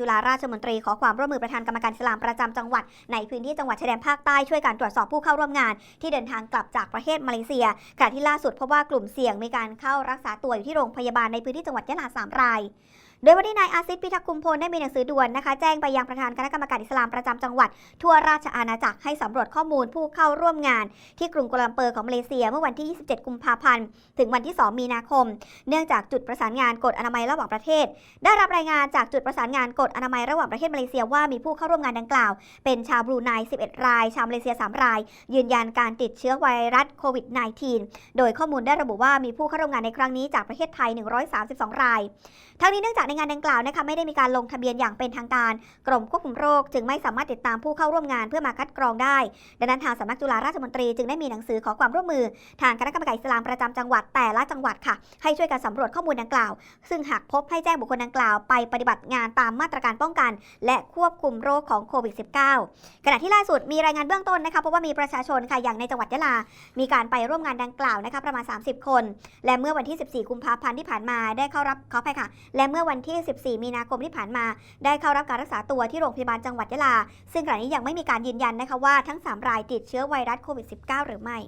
จุฬาราชมนตรีขอความร่วมมือประธานกรรมการสลามประจำจังหวัด ในพื้นที่จังหวัดชายแดนภาคใต้ช่วยการตรวจสอบผู้เข้าร่วมงาน ที่เดินทางกลับจากประเทศมาเลเซียขณะที่ล่าสุดพบว่ากลุ่มเสี่ยงมีการเข้ารักษาตัวอยู่ที่โรงพยาบาลในพื้นที่จังหวัดยะลาสามราย โดยวันนี้นายอาซิดพิทักษ์คุมพลได้มีหนังสือด่วนนะคะ แจ้งไปยังประธานคณะกรรมการอิสลามประจำจังหวัด ทั่วราชอาณาจักรให้สำรวจข้อมูลผู้เข้าร่วมงาน ที่กรุงกัวลาลัมเปอร์ของมาเลเซีย เมื่อวันที่ 27 กุมภาพันธ์ถึงวันที่ 2 มีนาคม เนื่องจากจุดประสานงานกฎอนามัยระหว่างประเทศ ได้รับรายงานจากจุดประสานงานกฎอนามัยระหว่างประเทศมาเลเซียว่ามีผู้เข้าร่วมงานดังกล่าว เป็นชาวบรูไน 11 ราย ชาวมาเลเซีย 3 ราย ยืนยันการติดเชื้อไวรัสโควิด -19 โดยข้อมูลได้ระบุว่ามีผู้เข้าร่วมงานในครั้งนี้จากประเทศไทย 132 ราย ทั้งนี้เนื่องจากในงานดังกล่าวนะคะไม่ได้มีการลงทะเบียนอย่างเป็นทางการ กรมควบคุมโรค จึงไม่สามารถติดตามผู้เข้าร่วมงานเพื่อมาคัดกรองได้ ดังนั้นทางสำนักจุฬาราชมนตรีจึงได้มีหนังสือขอความร่วมมือ ทางคณะกรรมการอิสลามประจำจังหวัดแต่ละจังหวัดค่ะ ให้ช่วยกันสำรวจข้อมูลดังกล่าว ซึ่งหากพบให้แจ้งบุคคลดังกล่าวไปปฏิบัติงานตามมาตรการป้องกัน และควบคุมโรคของโควิด -19 ขณะที่ล่าสุดมีรายงานเบื้องต้นนะคะเพราะว่ามีประชาชนค่ะอย่างในจังหวัดยะลา มีการไปร่วมงานดังกล่าวนะคะประมาณ 30 คน และเมื่อวันที่ 14 กุมภาพันธ์ที่ผ่านมาได้เข้ารับขออภัยค่ะ และเมื่อวันที่ 14 มีนาคมที่ผ่านมา ได้เข้ารับการรักษาตัวที่โรงพยาบาลจังหวัดยะลา ซึ่งขณะนี้ยังไม่มีการยืนยันนะคะว่าทั้ง 3 รายติดเชื้อไวรัสโควิด -19 หรือไม่